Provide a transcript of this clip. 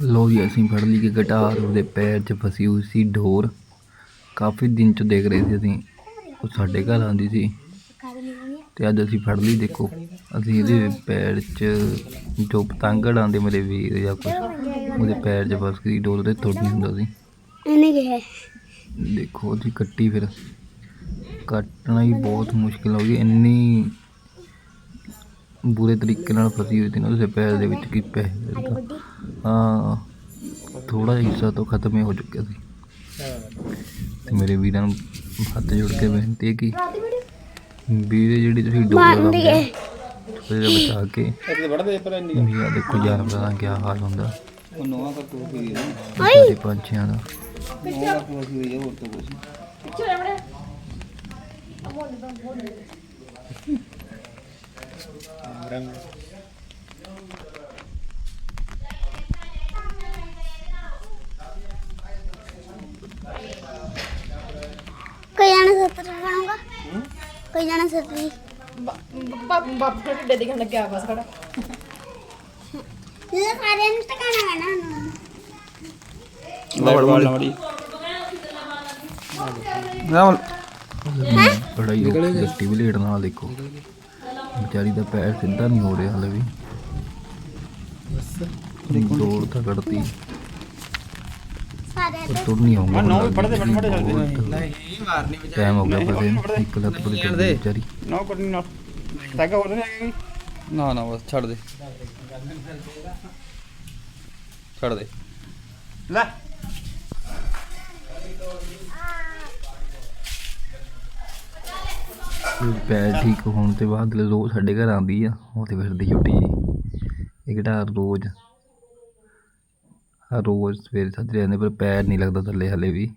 ਲੋ ਜੀ ਅਸੀਂ ਫੜ ਲਈ ਕਿ ਗਿਟਾਰ ਉਹਦੇ ਪੈਰ 'ਚ ਫਸੀ ਹੋਈ ਸੀ ਡੋਰ ਕਾਫੀ ਦਿਨ ਚ ਦੇਖ ਰਹੇ ਸੀ ਅਸੀਂ। ਉਹ ਸਾਡੇ ਘਰ ਆਂਦੀ ਸੀ। ਤੇ ਅੱਜ ਅਸੀਂ ਫੜ ਲਈ ਦੇਖੋ। ਅਸੀਂ ਇਹਦੇ ਪੈਰ 'ਚ ਜੋ ਪਤੰਗ ਉਡਾਉਂਦੇ ਮੇਰੇ ਵੀਰ ਜਾਂ ਕੁਝ ਉਹਦੇ ਪੈਰ 'ਚ ਫਸ ਗਈ ਡੋਰ ਤੇ ਨਹੀਂ ਹੁੰਦਾ ਸੀ। ਇਹਨੇ ਕਿਹਾ ਦੇਖੋ ਜੀ ਕੱਟੀ ਫਿਰ ਕੱਟਣਾ ਹੀ ਬਹੁਤ ਮੁਸ਼ਕਿਲ ਹੋ ਗਈ। ਇੰਨੀ ਬੁਰੇ ਤਰੀਕੇ ਨਾਲ ਫਸੀ ਹੋਈ ਸੀ ਨਾ ਉਹਦੇ ਪੈਰ ਦੇ ਵਿੱਚ ਕਿ ਪੈ ਹਾਂ। ਥੋੜਾ ਜਿਹਾ ਹਿੱਸਾ ਤੋਂ ਖਤਮ ਹੀ ਹੋ ਚੁੱਕਿਆ ਸੀ। ਤੇ ਮੇਰੇ ਵੀਰਾਂ ਨੂੰ ਹੱਥ ਜੋੜ ਕੇ ਬੇਨਤੀ ਹੈ ਕਿ ਵੀਰੇ ਜਿਹੜੀ ਤੁਸੀਂ ਡੋਰ ਲਾਉਂਦੇ ਹੈ ਥੋੜਾ ਬਚਾ ਕੇ ਇੱਥੇ ਵੜਦੇ ਪਰ ਇੰਨੀ ਵੀ ਆ ਦੇਖੋ ਜਾਨਵਰਾਂ ਦਾ ਕੀ ਹਾਲ ਹੁੰਦਾ। ਉਹ ਨੋਆ ਤਾਂ ਕੋਈ ਵੀ ਹੈ ਸਾਡੇ ਪੰਛੀਆਂ ਦਾ। ਨੋਆ ਕੋਈ ਵੀ ਹੈ ਹੋਰ ਤਾਂ ਕੁਝ ਕੋਈ ਕੋਈ ਜਾਣਾ ਬਾਪ ਦੇ ਢਿੱਡੇ ਦਿਖਣ ਲੱਗਿਆ ਬਸ ਖੜਾ। ਇਹ ਸਾਰਿਆਂ ਨੂੰ ਟਿਕਾਣਾ ਪੈਣਾ ਉਹਨੂੰ। ਲਾਈਟ ਵਾਲ ਮੜੀ। ਨਾ ਬੜਾ ਹੀ? ਔਖੀ ਗੱਟੀ ਵੀ ਲੇਟ ਨਾਲ ਦੇਖੋ। ਵਿਚਾਰੀ ਦਾ ਪੈਰ ਸਿੱਧਾ ਨਹੀਂ ਹੋ ਰਿਹਾ ਹਲੇ ਵੀ। ਦੌੜ ਤਾਂ ਕੱਢਤੀ ਸਾਰਿਆਂ ਪਰ ਤੁਰ ਨਹੀਂ ਆਉਂਗਾ ਨੌ ਵੀ ਪੜਦੇ ਪੜਦੇ ਚੱਲਦੇ ਨਹੀਂ ਮਾਰਨੀ ਟਾਈਮ ਹੋ ਗਿਆ ਫਸੇ ਨੂੰ ਇੱਕ ਲੱਤ ਪਰ ਚੱਲਦੀ ਵਿਚਾਰੀ। ਨਾ ਕਰਨੀ ਨਾ। ਤਾਗਾ ਹੋਰ ਨਹੀਂ ਆਏਗੀ ਨਾ ਨਾ ਬਸ ਛੱਡ ਦੇ। ਛੱਡ ਦੇ। ਲੈ। ਫਿਰ ਪੈਰ ਠੀਕ ਹੋਣ ਤੇ ਬਾਅਦ ਰੋਜ਼ ਸਾਡੇ ਘਰ ਆਉਂਦੀ ਆ ਉਹ ਤੇ ਫਿਰਦੀ ਛੁੱਟੀ ਜੀ ਇਹ ਗਿਟਾਰ ਰੋਜ਼? ਰੋਜ਼ ਸਵੇਰੇ ਸੱਜਰੇ ਜਾਂਦੇ ਪਰ ਪੈਰ ਨਹੀਂ ਲੱਗਦਾ ਥੱਲੇ ਹਲੇ ਵੀ।